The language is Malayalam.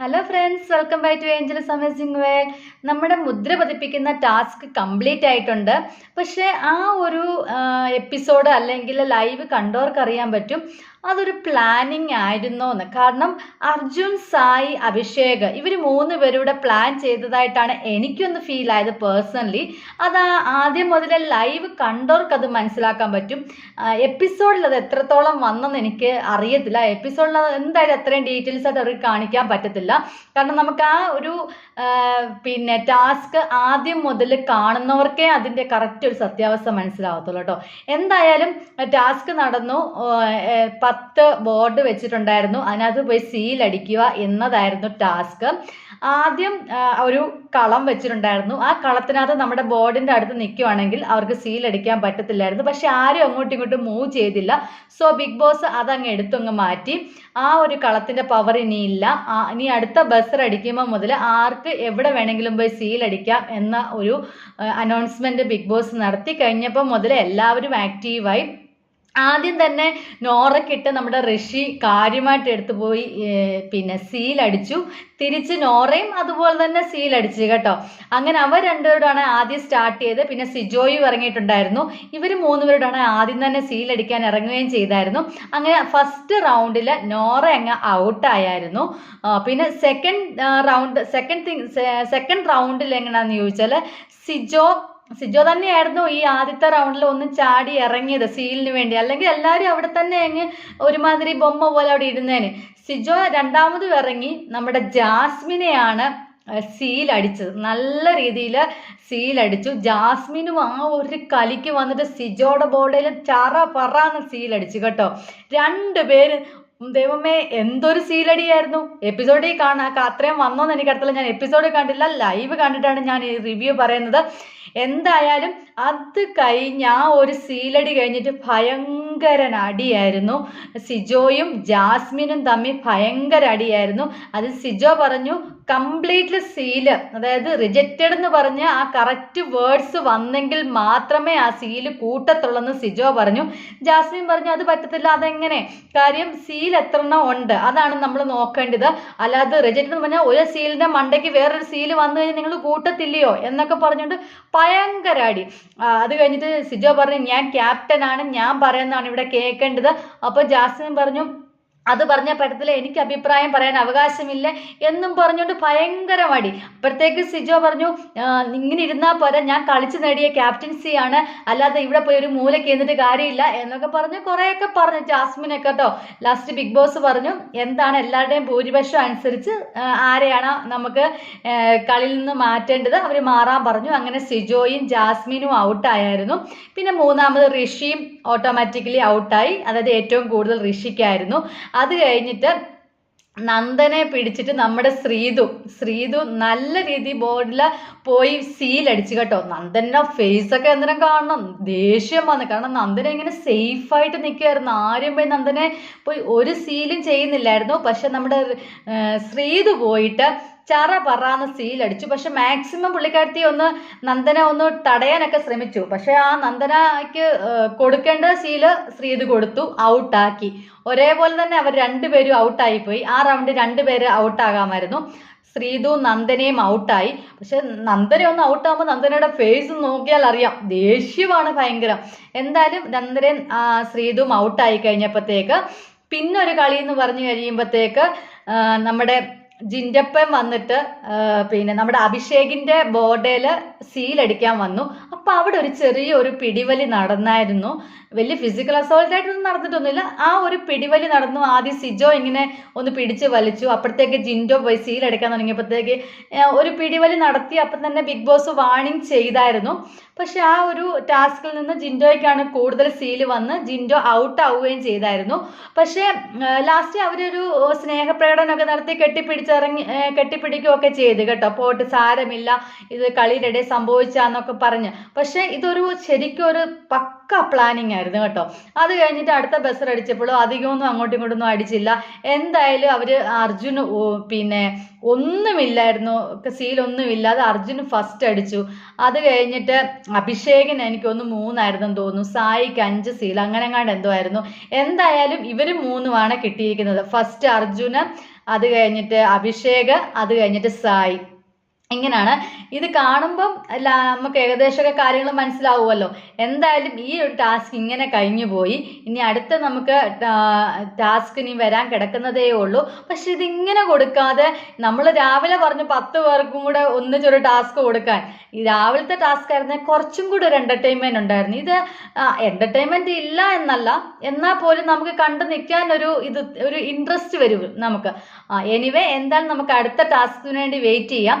Hello friends welcome back to Angel Amazing Way നമ്മുടെ മുദ്ര പതിപ്പിക്കുന്ന ടാസ്ക് കംപ്ലീറ്റ് ആയിട്ടുണ്ട്. പക്ഷേ ആ ഒരു എപ്പിസോഡ് അല്ലെങ്കിൽ ലൈവ് കണ്ടവർക്ക് അറിയാൻ പറ്റും. അതൊരു പ്ലാനിങ് ആയിരുന്നോ എന്ന്. കാരണം അർജുൻ സായി അഭിഷേക് ഇവർ മൂന്ന് പേരൂടെ പ്ലാൻ ചെയ്തതായിട്ടാണ് എനിക്കൊന്ന് ഫീൽ ആയത് പേഴ്സണലി അത് ആദ്യം മുതൽ ലൈവ് കണ്ടവർക്ക് അത് മനസ്സിലാക്കാൻ പറ്റും. എപ്പിസോഡിൽ അത് എത്രത്തോളം വന്നെന്ന് എനിക്ക് അറിയത്തില്ല. എപ്പിസോഡിൽ എന്തായാലും അത്രയും ഡീറ്റെയിൽസ് ആയിട്ട് അവർക്ക് കാണിക്കാൻ പറ്റത്തില്ല. കാരണം നമുക്ക് ആ ഒരു പിന്നെ ടാസ്ക് ആദ്യം മുതൽ കാണുന്നവർക്കേ അതിന്റെ കറക്റ്റ് ഒരു സത്യാവസ്ഥ മനസ്സിലാവത്തുള്ളൂ കേട്ടോ. എന്തായാലും ടാസ്ക് നടന്നു. പത്ത് ബോർഡ് വെച്ചിട്ടുണ്ടായിരുന്നു. അതിനകത്ത് പോയി സീൽ അടിക്കുക എന്നതായിരുന്നു ടാസ്ക് ആദ്യം ഒരു കളം വെച്ചിട്ടുണ്ടായിരുന്നു. ആ കളത്തിനകത്ത് നമ്മുടെ ബോർഡിന്റെ അടുത്ത് നിൽക്കുവാണെങ്കിൽ അവർക്ക് സീൽ അടിക്കാൻ പറ്റത്തില്ലായിരുന്നു. പക്ഷെ ആരും അങ്ങോട്ടും ഇങ്ങോട്ടും മൂവ് ചെയ്തില്ല. സോ ബിഗ് ബോസ് അതങ്ങ് എടുത്തങ്ങ് മാറ്റി. ആ ഒരു കളത്തിന്റെ പവർ ഇനിയില്ല. ഇനി അടുത്ത ബസ് അടിക്കുമ്പോൾ മുതൽ ആർക്ക് എവിടെ വേണമെങ്കിലും പോയി സീൽ അടിക്കാം എന്ന ഒരു അനൗൺസ്മെന്റ് ബിഗ് ബോസ് നടത്തി കഴിഞ്ഞപ്പോൾ മുതൽ എല്ലാവരും ആക്റ്റീവായി ആദ്യം തന്നെ നോറക്കിട്ട് നമ്മുടെ ഋഷി കാര്യമായിട്ട് എടുത്തു പോയി പിന്നെ സീലടിച്ചു. തിരിച്ച് നോറയും അതുപോലെ തന്നെ സീലടിച്ചു കേട്ടോ. അങ്ങനെ അവർ രണ്ടുപേരോടാണ് ആദ്യം സ്റ്റാർട്ട് ചെയ്ത് പിന്നെ സിജോയും ഇറങ്ങിയിട്ടുണ്ടായിരുന്നു. ഇവർ മൂന്നുപേരോടാണ് ആദ്യം തന്നെ സീൽ അടിക്കാൻ ഇറങ്ങുകയും ചെയ്തായിരുന്നു. അങ്ങനെ ഫസ്റ്റ് റൗണ്ടിൽ നോറ അങ്ങ് ഔട്ടായായിരുന്നു പിന്നെ second round second thing second റൗണ്ടിൽ എങ്ങനെയാണെന്ന് ചോദിച്ചാൽ സിജോ സിജോ തന്നെയായിരുന്നു ഈ ആദ്യത്തെ റൗണ്ടിൽ ഒന്ന് ചാടി ഇറങ്ങിയത് സീലിന് വേണ്ടി. അല്ലെങ്കിൽ എല്ലാവരും അവിടെ തന്നെ അങ്ങ് ഒരുമാതിരി ബൊമ്മ പോലെ അവിടെ ഇരുന്നേന്. സിജോ രണ്ടാമതും ഇറങ്ങി. നമ്മുടെ ജാസ്മിനെയാണ് സീൽ അടിച്ചത്. നല്ല രീതിയിൽ സീൽ അടിച്ചു. ജാസ്മിനും ആ ഒരു കലിക്ക് വന്നിട്ട് സിജോയുടെ ബോർഡിൽ ചറ പറന്ന് സീൽ അടിച്ചു കേട്ടോ. രണ്ടുപേര് ദൈവമേ എന്തൊരു സീലടിയായിരുന്നു എപ്പിസോഡിൽ കാണാൻ അത്രയും വന്നോന്ന് എനിക്കറിയത്തില്ല ഞാൻ എപ്പിസോഡ് കണ്ടില്ല ലൈവ് കണ്ടിട്ടാണ് ഞാൻ ഈ റിവ്യൂ പറയുന്നത്. എന്തായാലും അത് കഴിഞ്ഞ് ആ ഒരു സീലടി കഴിഞ്ഞിട്ട് ഭയങ്കര അടിയായിരുന്നു. സിജോയും ജാസ്മിനും തമ്മിൽ ഭയങ്കര അടിയായിരുന്നു. അത് സിജോ പറഞ്ഞു കംപ്ലീറ്റ്ലി സീൽ. അതായത് റിജക്റ്റഡ് എന്ന് പറഞ്ഞ് ആ കറക്റ്റ് വേർഡ്സ് വന്നെങ്കിൽ മാത്രമേ ആ സീൽ കൂട്ടത്തുള്ളെന്ന് സിജോ പറഞ്ഞു. ജാസ്മിൻ പറഞ്ഞു അത് പറ്റത്തില്ല അതെങ്ങനെ? കാര്യം സീൽ എത്ര എണ്ണം ഉണ്ട് അതാണ് നമ്മൾ നോക്കേണ്ടത്. അല്ലാതെ റിജക്റ്റ് എന്ന് പറഞ്ഞാൽ ഒരു സീലിന്റെ മണ്ടയ്ക്ക് വേറൊരു സീൽ വന്നു കഴിഞ്ഞാൽ നിങ്ങൾ കൂട്ടത്തില്ലയോ എന്നൊക്കെ പറഞ്ഞുകൊണ്ട് ഭയങ്കര അടി. അത് കഴിഞ്ഞിട്ട് സിജോ പറഞ്ഞു ഞാൻ ക്യാപ്റ്റനാണ് ഞാൻ പറയുന്നതാണ് ഇവിടെ കേൾക്കേണ്ടത്. അപ്പോൾ ജാസ്മിൻ പറഞ്ഞു അത് പറഞ്ഞ പറ്റത്തില്ല എനിക്ക് അഭിപ്രായം പറയാൻ അവകാശമില്ല എന്നും പറഞ്ഞുകൊണ്ട് ഭയങ്കര മടി. അപ്പോഴത്തേക്ക് സിജോ പറഞ്ഞു ഇങ്ങനെ ഇരുന്നാൽ പോരാ ഞാൻ കളിച്ചു നേടിയ ക്യാപ്റ്റൻസി ആണ്. അല്ലാതെ ഇവിടെ പോയി ഒരു മൂലയ്ക്ക് എന്നിട്ട് കാര്യമില്ല എന്നൊക്കെ പറഞ്ഞ് കുറേയൊക്കെ പറഞ്ഞു ജാസ്മിനൊക്കെ കേട്ടോ ലാസ്റ്റ് ബിഗ് ബോസ് പറഞ്ഞു എന്താണ് എല്ലാവരുടെയും ഭൂരിപക്ഷം അനുസരിച്ച് ആരെയാണ് നമുക്ക് കളിയിൽ നിന്ന് മാറ്റേണ്ടത്? അവർ മാറാൻ പറഞ്ഞു. അങ്ങനെ സിജോയും ജാസ്മിനും ഔട്ടായിരുന്നു പിന്നെ മൂന്നാമത് ഋഷിയും ഓട്ടോമാറ്റിക്കലി ഔട്ടായി അതായത് ഏറ്റവും കൂടുതൽ ഋഷിക്കായിരുന്നു. അത് കഴിഞ്ഞിട്ട് നന്ദനെ പിടിച്ചിട്ട് നമ്മുടെ ശ്രീതു ശ്രീതു നല്ല രീതി ബോർഡിൽ പോയി സീൽ അടിച്ചു കേട്ടോ. നന്ദന്റെ ഫേസ് ഒക്കെ എന്തിനും കാണണം? ദേഷ്യം വന്നു. കാരണം നന്ദനെ ഇങ്ങനെ സേഫ് ആയിട്ട് നിൽക്കുമായിരുന്നു ആരും പോയി നന്ദനെ പോയി ഒരു സീലും ചെയ്യുന്നില്ലായിരുന്നു. പക്ഷെ നമ്മുടെ ശ്രീതു പോയിട്ട് ചറ പറന്ന് സീൽ അടിച്ചു. പക്ഷെ മാക്സിമം പുള്ളിക്കാരത്തി ഒന്ന് നന്ദന ഒന്ന് തടയാനൊക്കെ ശ്രമിച്ചു. പക്ഷെ ആ നന്ദനയ്ക്ക് കൊടുക്കേണ്ട സീൽ ശ്രീത് കൊടുത്തു. ഔട്ടാക്കി ഒരേപോലെ തന്നെ അവർ രണ്ടുപേരും ഔട്ടായി പോയി. ആ റൗണ്ട് രണ്ടുപേര് ഔട്ടാകാമായിരുന്നു ശ്രീതു നന്ദനയും ഔട്ടായി. പക്ഷെ നന്ദന ഒന്ന് ഔട്ടാകുമ്പോൾ നന്ദനയുടെ ഫേസ് നോക്കിയാൽ അറിയാം. ദേഷ്യമാണ് ഭയങ്കരം. എന്തായാലും നന്ദനൻ ശ്രീതും ഔട്ടായി കഴിഞ്ഞപ്പോഴത്തേക്ക് പിന്നെ ഒരു കളി എന്ന് പറഞ്ഞു കഴിയുമ്പോഴത്തേക്ക് നമ്മുടെ ജിൻഡപ്പൻ വന്നിട്ട് പിന്നെ നമ്മുടെ അഭിഷേകിന്റെ ബോർഡേൽ സീൽ അടിക്കാൻ വന്നു. അപ്പൊ അവിടെ ഒരു ചെറിയ ഒരു പിടിവലി നടന്നായിരുന്നു. വലിയ ഫിസിക്കൽ അസോൾട്ട് ആയിട്ടൊന്നും നടന്നിട്ടൊന്നുമില്ല. ആ ഒരു പിടിവലി നടന്നു. ആദ്യം സിജോ ഇങ്ങനെ ഒന്ന് പിടിച്ച് വലിച്ചു. അപ്പോഴത്തേക്ക് ജിൻഡോ പോയി സീൽ അടിക്കാൻ തുടങ്ങിയപ്പോഴത്തേക്ക് ഒരു പിടിവലി നടത്തി. അപ്പം തന്നെ ബിഗ് ബോസ് വാണിംഗ് ചെയ്തായിരുന്നു. പക്ഷെ ആ ഒരു ടാസ്കിൽ നിന്ന് ജിൻഡോയ്ക്കാണ് കൂടുതൽ സീൽ വന്ന് ജിൻഡോ ഔട്ട് ആവുകയും ചെയ്തായിരുന്നു. പക്ഷേ ലാസ്റ്റ് അവരൊരു സ്നേഹപ്രകടനമൊക്കെ നടത്തി കെട്ടിപ്പിടിച്ചിറങ്ങി കെട്ടിപ്പിടിക്കുകയൊക്കെ ചെയ്ത് കേട്ടോ. പോട്ട് സാരമില്ല. ഇത് കളിയുടെ ഇടയിൽ സംഭവിച്ചാന്നൊക്കെ പറഞ്ഞ്. പക്ഷേ ഇതൊരു ശരിക്കും ഒരു പക്ക പ്ലാനിങ് ആയിരുന്നു കേട്ടോ. അത് കഴിഞ്ഞിട്ട് അടുത്ത ബസ്സർ അടിച്ചപ്പോഴും അധികമൊന്നും അങ്ങോട്ടും ഇങ്ങോട്ടൊന്നും അടിച്ചില്ല. എന്തായാലും അവർ അർജുന് പിന്നെ ഒന്നുമില്ലായിരുന്നു. സീലൊന്നുമില്ലാതെ അർജുന് ഫസ്റ്റ് അടിച്ചു. അത് കഴിഞ്ഞിട്ട് അഭിഷേകിന് എനിക്കൊന്ന് മൂന്നായിരുന്നു തോന്നുന്നു. സായിക്ക് അഞ്ച് സീൽ അങ്ങനെ എങ്ങാണ്ട് എന്തോ ആയിരുന്നു. എന്തായാലും ഇവർ മൂന്നുമാണ് കിട്ടിയിരിക്കുന്നത്. ഫസ്റ്റ് അർജുന് അത് കഴിഞ്ഞിട്ട് അഭിഷേക് അത് കഴിഞ്ഞിട്ട് സായി. ഇങ്ങനെയാണ് ഇത് കാണുമ്പം നമുക്ക് ഏകദേശമൊക്കെ കാര്യങ്ങൾ മനസ്സിലാവുമല്ലോ. എന്തായാലും ഈ ഒരു ടാസ്ക് ഇങ്ങനെ കഴിഞ്ഞു പോയി. ഇനി അടുത്ത നമുക്ക് ടാസ്ക് ഇനി വരാൻ കിടക്കുന്നതേ ഉള്ളൂ. പക്ഷെ ഇതിങ്ങനെ കൊടുക്കാതെ നമ്മൾ രാവിലെ പറഞ്ഞ് പത്ത് പേർക്കും കൂടെ ഒന്നിച്ചൊരു ടാസ്ക് കൊടുക്കാൻ. ഈ രാവിലത്തെ ടാസ്ക് ആയിരുന്നെ കുറച്ചും കൂടി ഒരു എന്റർടൈൻമെന്റ് ഉണ്ടായിരുന്നു. ഇത് എന്റർടൈൻമെന്റ് ഇല്ല എന്നല്ല. എന്നാൽ പോലും നമുക്ക് കണ്ടു നിൽക്കാൻ ഒരു ഇത് ഒരു ഇൻട്രസ്റ്റ് വരും നമുക്ക്. എനിവേ എന്തായാലും നമുക്ക് അടുത്ത ടാസ്കിന് വേണ്ടി വെയിറ്റ് ചെയ്യാം.